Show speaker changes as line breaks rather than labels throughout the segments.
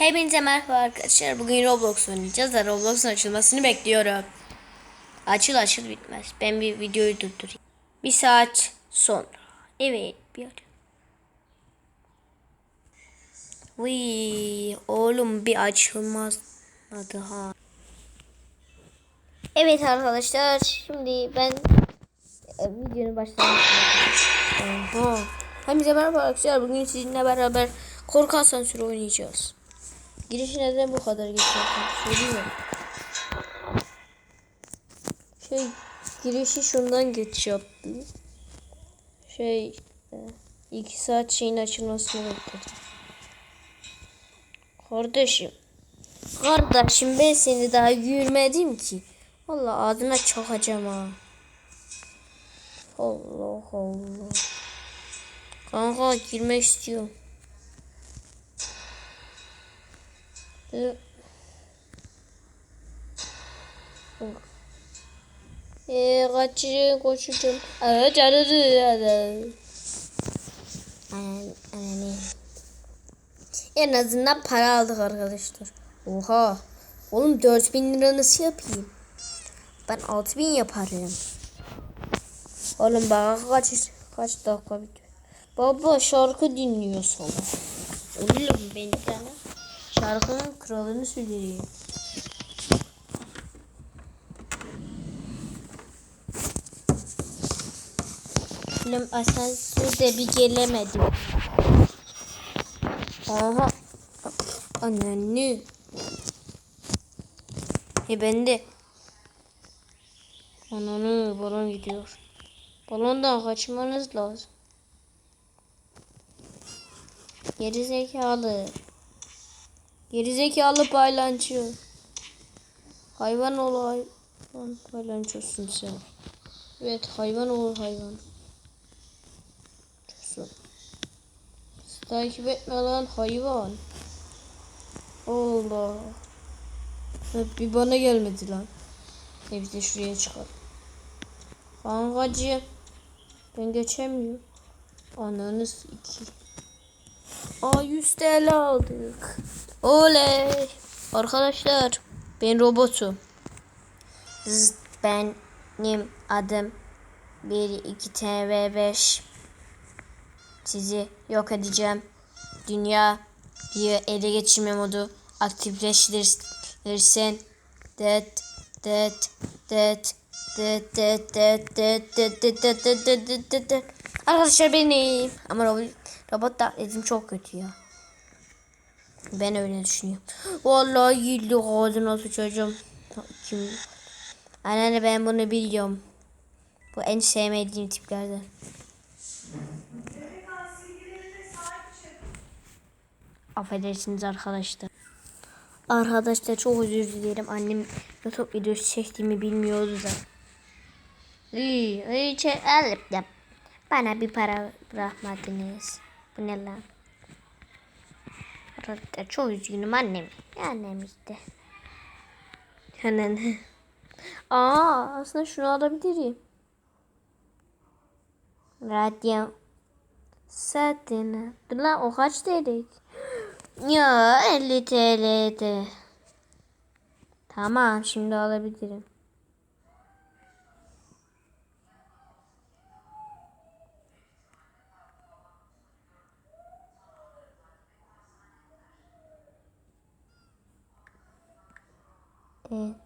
Hepinize merhaba arkadaşlar. Bugün Roblox oynayacağız da Roblox'un açılmasını bekliyorum. Açıl açıl bitmez. Ben bir videoyu durdurayım. Bir saat sonra. Evet bir. Vıy, oğlum bir açılmaz. Hadi ha. Evet arkadaşlar şimdi ben e, videonun başlamak Oha. Hepinize merhaba arkadaşlar. Bugün sizinle beraber korku asansörü oynayacağız. Giriş neden bu kadar geç yaptım? Söyleyeyim Şey girişi şundan geç yaptım. Şey e, iki saat şeyin açılmasını bekledim. Kardeşim. Kardeşim ben seni daha görmedim ki. Vallahi ağzına çakacağım ha. Allah Allah. Kanka girmek istiyorum. Ee, kaçacağım koşacağım. Canını ara. Anne. En azından para aldık arkadaşlar. Oha. Oğlum 4000 lira nasıl yapayım? Ben 6000 yaparım. Oğlum bak kaç kaç dakika bitiyor. Baba şarkı dinliyor sana. Oğlum ben sana şarkının kralını söyleyeyim. Oğlum asansörde bir gelemedim. Aha. Ananı. E ben de. Ananı balon gidiyor. Balondan kaçmanız lazım. Geri zekalı. Geri zekalı paylançı. Hayvan ol hayvan paylançosun sen. Evet hayvan ol hayvan. Çosun. Takip etme lan hayvan. Allah. Bir bana gelmedi lan. E şuraya çıkalım. Kankacığım. Ben geçemiyorum. Ananız iki. Aa 100 TL aldık. Oley. Arkadaşlar ben robotum. Zzz, benim adım 1 2 TV5. Sizi yok edeceğim. Dünyayı ele geçirme modu aktifleştirirsen det det det det det det det det det det Arkadaşlar benim. Ama robot, robot da dedim çok kötü ya. Ben öyle düşünüyorum. Vallahi yıllık ağzına sıçacağım. Kim? Anneanne ben bunu biliyorum. Bu en sevmediğim tiplerden. Affedersiniz arkadaşlar. Arkadaşlar çok özür dilerim. Annem YouTube videosu çektiğimi bilmiyordu da. İyi, iyi, yap. Bana bir para bırakmadınız. Bu ne lan? Arkadaşlar çok üzgünüm annem. Annem işte. Hemen. Aa aslında şunu alabilirim. Radyo. Satın. Dur lan o kaç TL? Ya 50 TL'de. Tamam şimdi alabilirim. Evet.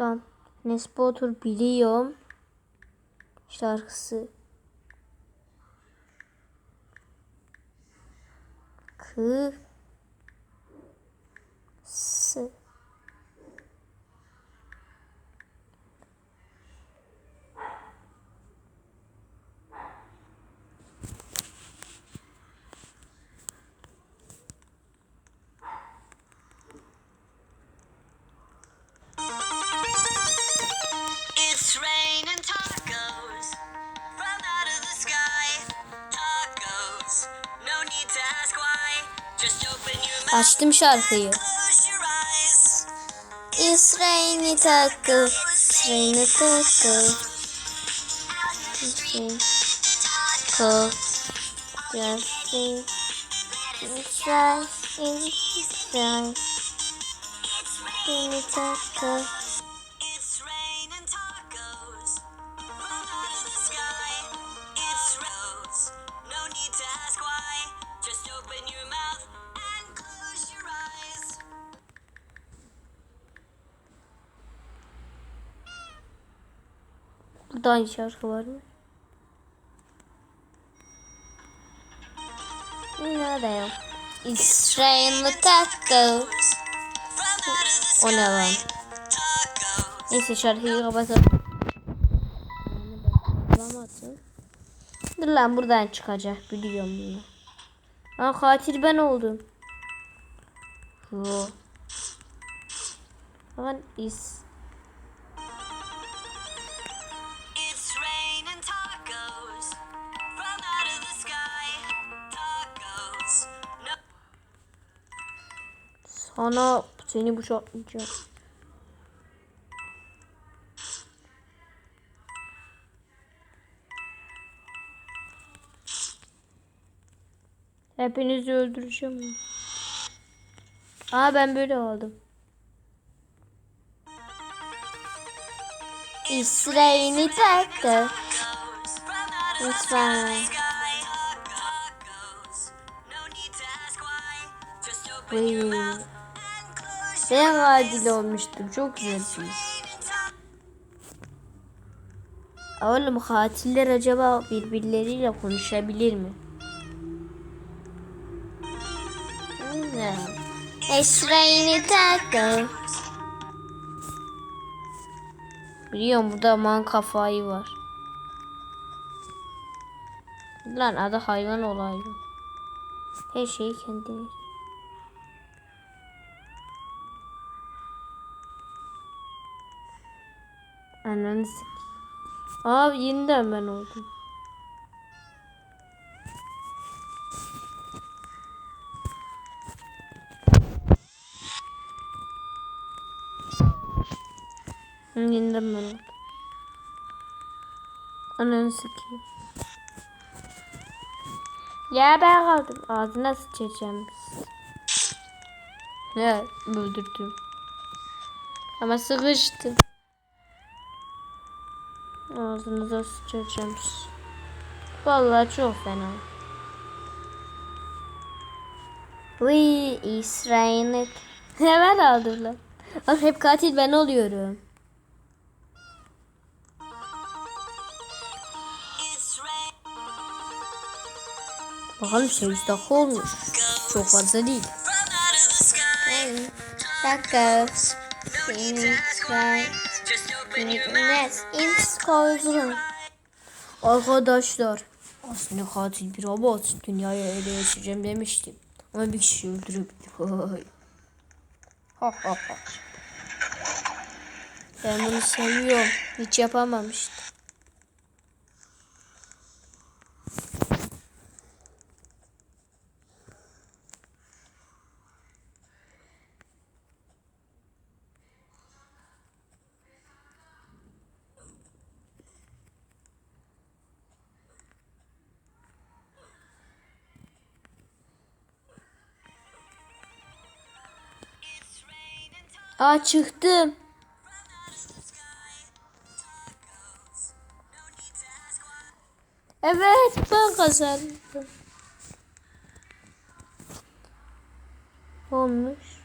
Lan Nespo otur biliyorum. Şarkısı. Kı
mouth,
Açtım şarkıyı.
Close your eyes.
It's rainy taco. It's rainy taco. It's rainy taco. Just rain. It's right. It's right. Rainy taco. Burada hangi şarkı var mı? Nerede yok? It's rainy taco.
From out of the
O ne lan?
Tacos.
Neyse şarkıyı kapatalım. Dur lan buradan çıkacak biliyorum bunu. Aa katil ben oldum. Yo. Lan is. Sana seni bıçaklayacağım. Hepinizi öldüreceğim. Aa ben böyle aldım.
Why. Just open
Wait. Ben adil olmuştum. Çok güzelsiniz.
raining.
Oğlum katiller acaba birbirleriyle konuşabilir mi? It's rainy taco. Biliyorum burada man kafayı var. Lan adı hayvan olaydı. Her şeyi kendine. Ananı. Aa yeniden ben oldum. Yeniden ben oldum. Ananı sikeyim. Ya ben kaldım. Ağzına sıçacağım. Ne öldürdüm. Ama sıkıştım. Ağzınıza sıçacağım. Vallahi çok fena. We is raining. Hemen aldım lan. Bak hep katil ben oluyorum. Bakalım 8 dakika olmuş. Çok fazla değil.
from out of the sky.
Tacos.
No need to ask why. Just open your mouth.
Arkadaşlar aslında katil bir robot dünyayı ele geçireceğim demiştim. Ama bir kişi öldürebildim. Ha, ha, ha. ben bunu seviyorum. Hiç yapamamıştım. Aa çıktım. Evet ben kazandım. Olmuş.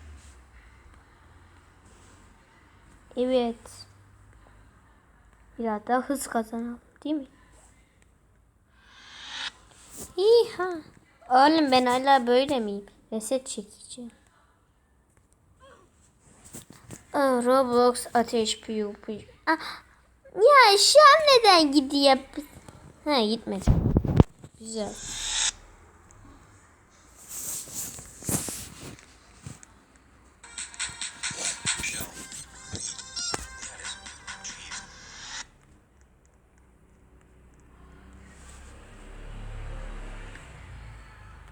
Evet. Biraz daha hız kazanalım değil mi? İyi ha. Oğlum ben hala böyle miyim? Reset çekeceğim. Aa, Roblox ateş piyu piyu. Ah, ya şu an neden gidiyor? Ha gitmedi. Güzel.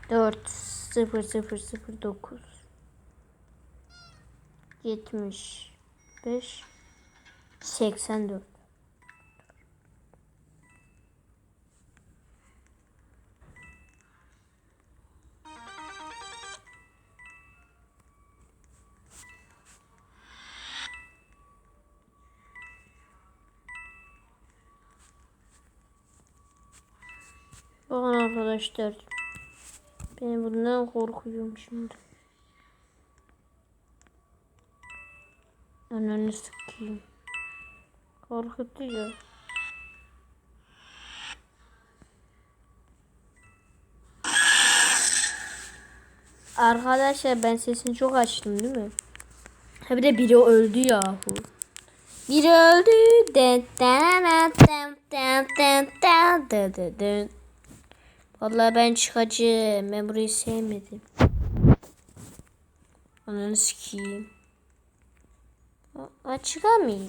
Dört. 0009 75 84 Bakın arkadaşlar. Ben bundan korkuyorum şimdi. Ananı sikeyim. Korkutuyor. Arkadaşlar ben sesini çok açtım değil mi? Ha bir de biri öldü yahu. Biri öldü. Vallahi ben çıkacağım. Ben burayı sevmedim. Ananı sikeyim. Aa, çıkamayayım.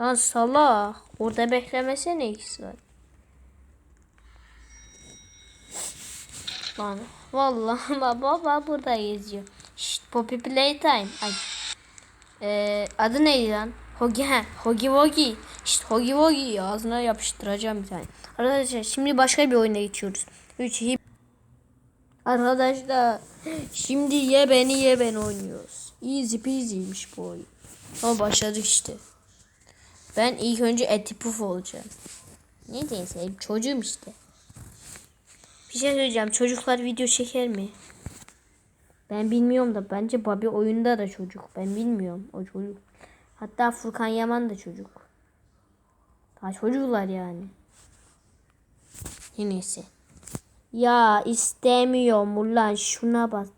Lan salak. Orada beklemesene ikisi var. Lan vallahi baba baba burada geziyor. Şşt Poppy Playtime. Ay. Ee, adı neydi lan? Hogi ha. Hogi Wogi. Şşt Hogi Wogi ağzına yapıştıracağım bir tane. Arkadaşlar şimdi başka bir oyuna geçiyoruz. 3 hip. Arkadaşlar şimdi ye beni ye ben oynuyoruz. Easy peasy'ymiş bu oyun. Ama başladık işte. Ben ilk önce eti puf olacağım. Ne diyeyim çocuğum işte. Bir şey söyleyeceğim. Çocuklar video çeker mi? Ben bilmiyorum da bence Babi oyunda da çocuk. Ben bilmiyorum o çocuk. Hatta Furkan Yaman da çocuk. Daha çocuklar yani. Neyse. Ya istemiyorum ulan şuna bak.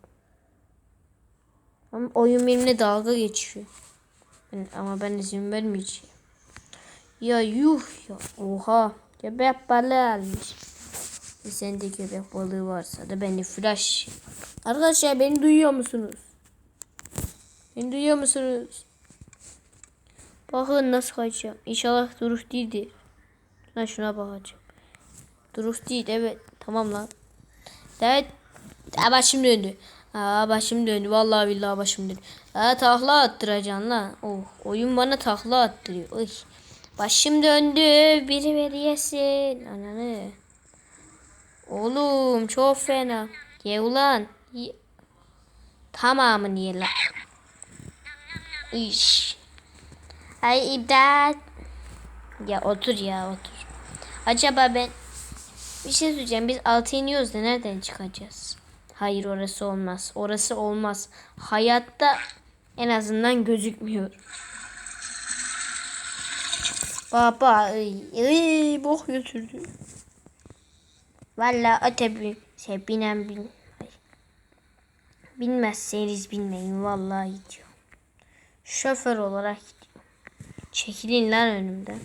Ama oyun benimle dalga geçiyor. Ben, ama ben izin vermeyeceğim. Ya yuh ya. Oha. Köpek balığı almış. E Sende köpek balığı varsa da beni flash. Arkadaşlar beni duyuyor musunuz? Beni duyuyor musunuz? Bakın nasıl kaçacağım. İnşallah duruş değildir. Ben şuna bakacağım. Duruş değil evet. Tamam lan. Evet. Aa, başım döndü. Aa, başım döndü. Vallahi billahi başım döndü. Aa, takla attıracaksın lan. Oh, oyun bana takla attırıyor. Oy. Başım döndü. Biri ver yesin. Ananı. Oğlum çok fena. Ye ulan. Ye. Tamamını ye lan. İş. Ay imdat. Ya otur ya otur. Acaba ben bir şey söyleyeceğim. Biz altı iniyoruz da nereden çıkacağız? Hayır orası olmaz. Orası olmaz. Hayatta en azından gözükmüyor. Baba ay, ay, bok götürdü. Valla otobüs şey binen bin. Bilmezseniz bilmeyin vallahi gidiyor. Şoför olarak gidiyor. Çekilin lan önümden.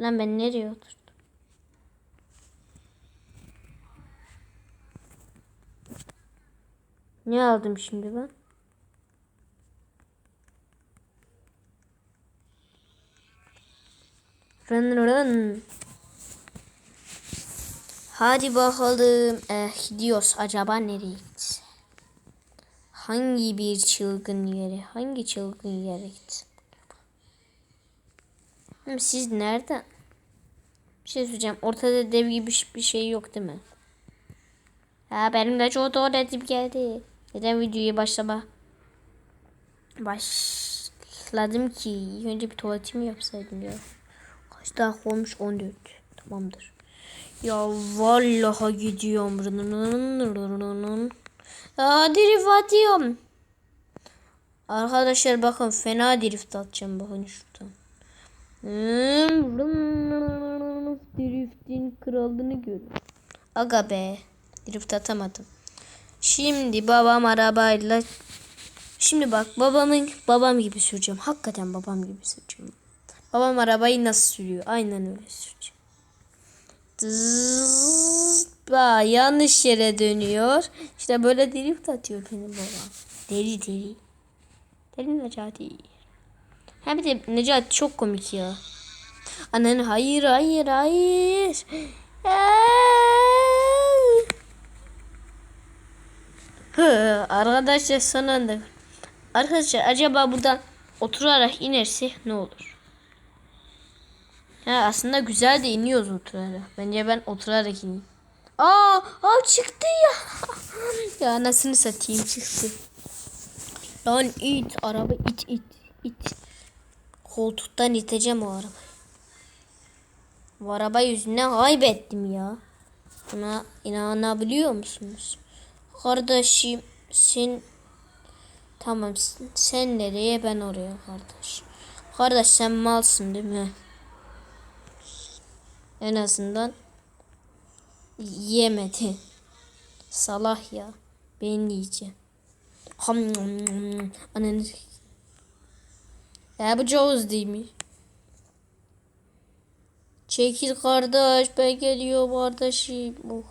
Lan ben nereye oturdum? Ne aldım şimdi ben? Run run. Hadi bakalım. Eh, gidiyoruz. Acaba nereye gideceğiz? Hangi bir çılgın yere? Hangi çılgın yere gideceğiz? Siz nereden? Bir şey söyleyeceğim. Ortada dev gibi bir şey yok değil mi? Ha benim de çok tuvaletim geldi. Neden videoyu başlama? Başladım ki. Önce bir tuvaletimi yapsaydım ya. Kaç dakika olmuş? 14. Tamamdır. Ya vallahi gidiyorum. Aa drift. Arkadaşlar bakın fena drift atacağım bakın şuradan. Driftin kralını görün. Aga be. Drift atamadım. Şimdi babam arabayla Şimdi bak babamın babam gibi süreceğim. Hakikaten babam gibi süreceğim. Babam arabayı nasıl sürüyor? Aynen öyle süreceğim. Zzz, Bak, yanlış yere dönüyor. İşte böyle drift atıyor benim babam. Deli deli. Deli Necati. Hem bir de Necati çok komik ya. Anan hayır hayır hayır. Arkadaşlar son anda. Arkadaşlar acaba buradan oturarak inerse ne olur? Ha, aslında güzel de iniyoruz oturarak. Bence ben oturarak ineyim. Aa, aa çıktı ya. ya anasını satayım çıktı. Lan it araba it it it. Koltuktan iteceğim o arabayı. Bu araba yüzünden kaybettim ya. Buna inanabiliyor musunuz? Kardeşim sen tamam sen nereye ben oraya kardeş. Kardeş sen malsın değil mi? En azından yemedi. Salah ya. Ben yiyeceğim. Ananı Ya bu Jaws değil mi? Çekil kardeş ben geliyorum kardeşim. Oh.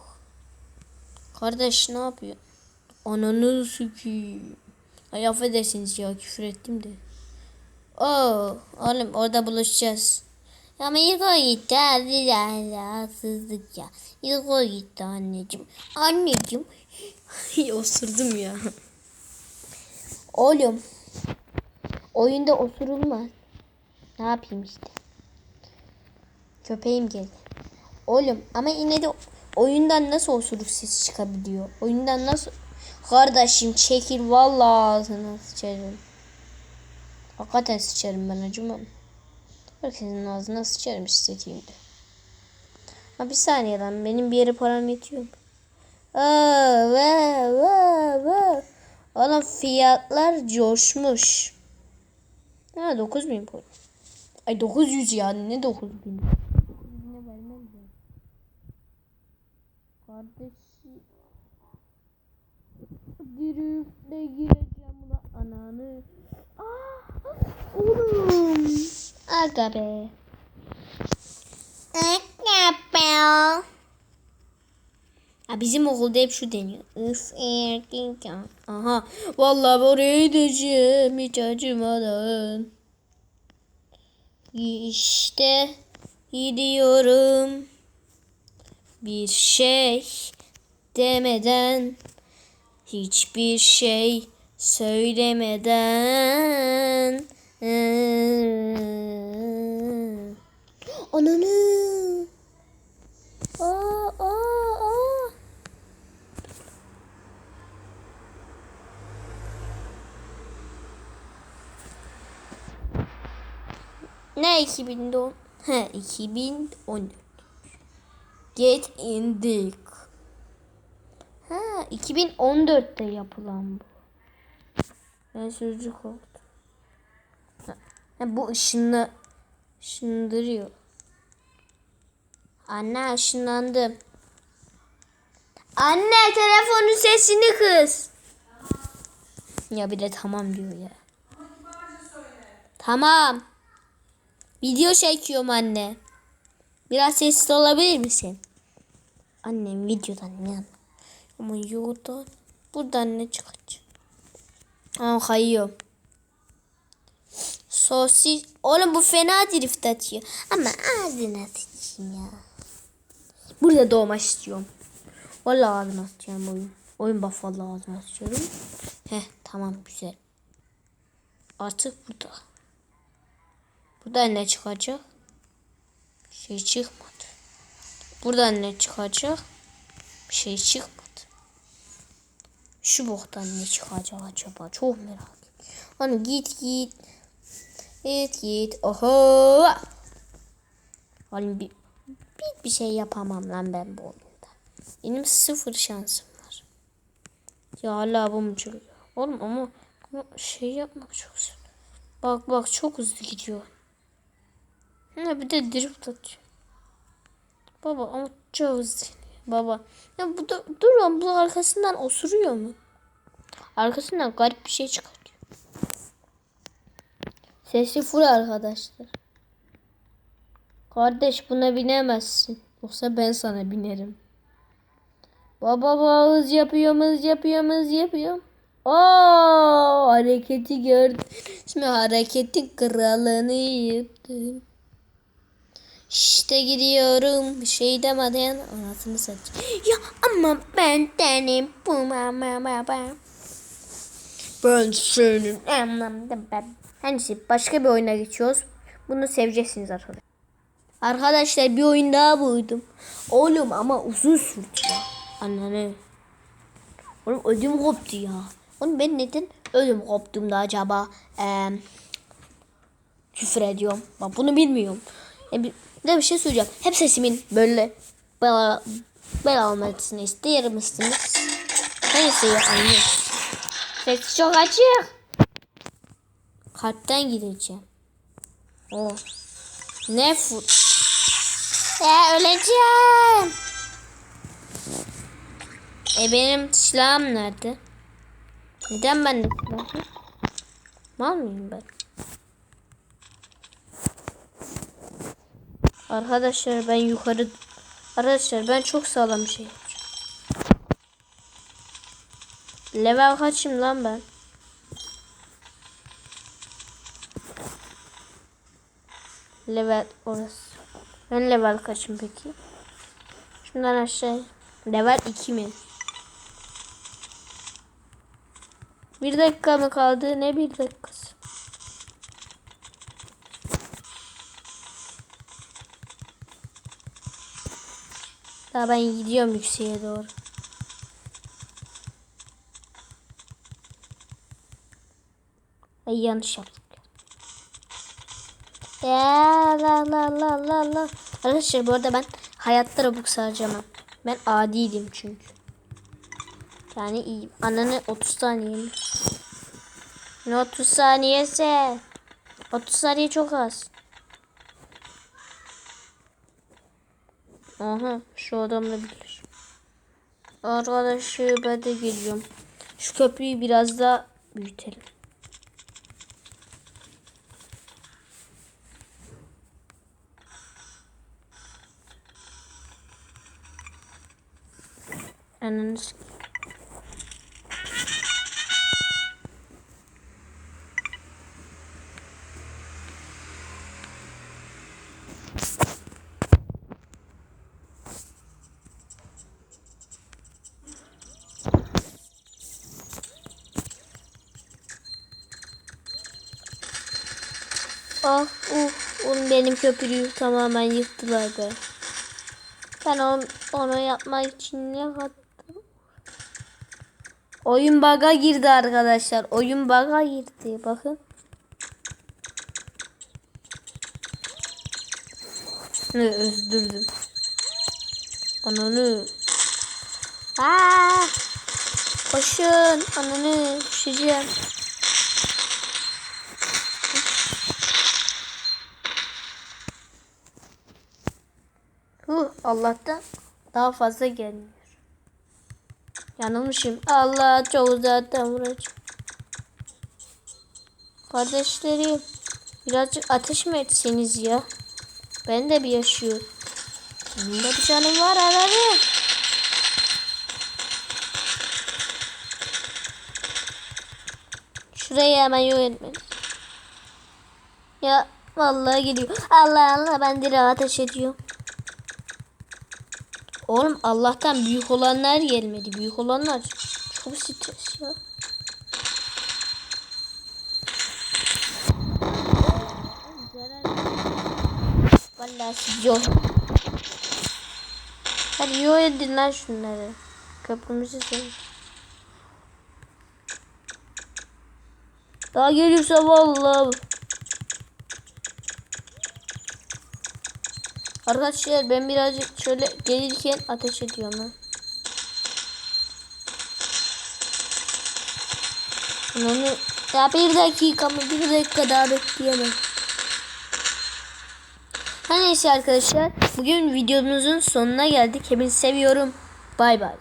Kardeş ne yapıyor? Ananı sikiyim. Ay affedersiniz ya küfür ettim de. Oo, oğlum orada buluşacağız. Ama Yugo gitti abi ya rahatsızlık ya. Yugo gitti anneciğim. Anneciğim. Osurdum ya. Oğlum. Oyunda osurulmaz. Ne yapayım işte. Köpeğim geldi. Oğlum ama yine de oyundan nasıl osuruk sesi çıkabiliyor? Oyundan nasıl... Kardeşim çekil vallahi ağzına sıçarım. Hakikaten sıçarım ben acımam. Herkesin ağzına sıçarım istediğimde. Ha bir saniye lan benim bir yere param yetiyor mu? Aa, ve, ve, ve. Oğlum fiyatlar coşmuş. Ha 9000 puan. Ay 900 yani ne 9000? 900'üne vermem ben. Kardeşi Dirifle gireceğim ulan ananı. Ah, oğlum. Aga be. Aga be. Ha, bizim okulda hep şu deniyor. Üf erkin ya. Aha. Vallahi oraya gideceğim hiç acımadan. İşte gidiyorum. Bir şey demeden hiçbir şey söylemeden Ananı Aa, aa, aa. Ne 2010? He 2014. Get in Dick. Ha 2014'te yapılan bu. Ben sözcük oldu. Ha, bu ışınla ışındırıyor. Anne ışınlandım. Anne telefonun sesini kız. Ya bir de tamam diyor ya. Tamam. Video çekiyorum anne. Biraz sessiz olabilir misin? Annem videodan ne? Ama YouTube'dan buradan ne çıkacak? Aa kayıyor. Sosis. Oğlum bu fena drift atıyor. Ama ağzına sıçayım ya. Burada doğmak istiyorum. Vallahi ağzına sıçacağım oyun. Oyun vallahi ağzına sıçıyorum. Heh tamam güzel. Artık burada. Buradan ne çıkacak? Bir şey çıkmadı. Buradan ne çıkacak? Bir şey çıkmadı. Şu boktan ne çıkacak acaba? Çok merak ediyorum. Hani git git. Git git. Oho. Hani bir, bir, bir şey yapamam lan ben bu oyunda. Benim sıfır şansım var. Ya hala bu mu? Oğlum ama, ama şey yapmak çok zor. Bak bak çok hızlı gidiyor. Ha bir de drift atıyor. Baba çok hızlı. Baba. Ya bu da dur bu arkasından osuruyor mu? Arkasından garip bir şey çıkartıyor. Sesi full arkadaşlar. Kardeş buna binemezsin. Yoksa ben sana binerim. Baba hız yapıyorum hız yapıyorum. Aa hareketi gördüm. Şimdi hareketin kralını yaptım. İşte gidiyorum bir şey demeden anasını satayım. Ya ama ben denim bu mama baba. Ben senin anlamda ben. Neyse başka bir oyuna geçiyoruz. Bunu seveceksiniz arkadaşlar. Arkadaşlar bir oyun daha buydum. Oğlum ama uzun sürdü ya. Anne Oğlum ödüm koptu ya. Oğlum ben neden ödüm koptuğumda acaba eee küfür ediyorum. Ben bunu bilmiyorum. E, bir, de bir şey söyleyeceğim. Hep sesimin böyle bel, bel almasını ister misiniz? Neyse ya anlıyorum. Ses çok açık. Kalpten gideceğim. Oh. Ne fut. Ya öleceğim. E benim silahım nerede? Neden ben de? Mal mıyım ben? Arkadaşlar ben yukarı... Arkadaşlar ben çok sağlam bir şey. Level kaçım lan ben? Level orası. Ben level kaçım peki? Şundan aşağı. Level 2 mi? Bir dakika mı kaldı? Ne bir dakikası? Daha ben gidiyorum yükseğe doğru. Ay yanlış yaptık. Ya la la la la la. Arkadaşlar bu arada ben hayatta robux harcamam. Ben adiydim çünkü. Yani iyiyim. Ananı 30 saniye? Ne 30 saniyese? 30 saniye çok az. Aha şu adamla bilir. Arkadaşı ben de geliyorum. Şu köprüyü biraz daha büyütelim. Ananı köprüyü tamamen yıktılar be. Ben onu, onu yapmak için ne kattım? Oyun baga girdi arkadaşlar. Oyun baga girdi. Bakın. Ne öldürdüm. Ananı. Aa! Koşun. Ananı düşeceğim. Allah'tan daha fazla gelmiyor. Yanılmışım. Allah çok uzaktan vuracak. Kardeşlerim birazcık ateş mi etseniz ya? Ben de bir yaşıyorum. Benim de bir canım var herhalde. Şurayı hemen yok etmeliyiz. Ya vallahi geliyor. Allah Allah ben direkt ateş ediyorum. Oğlum Allah'tan büyük olanlar gelmedi. Büyük olanlar çok stres ya. Vallahi siz yok. Hadi yok edin lan şunları. Köprümüzü sevin. Daha gelirse vallahi. Arkadaşlar ben birazcık şöyle gelirken ateş ediyorum ha. Onu ya bir dakika mı bir dakika daha bekleyemem. Her neyse arkadaşlar bugün videomuzun sonuna geldik. Hepinizi seviyorum. Bay bay.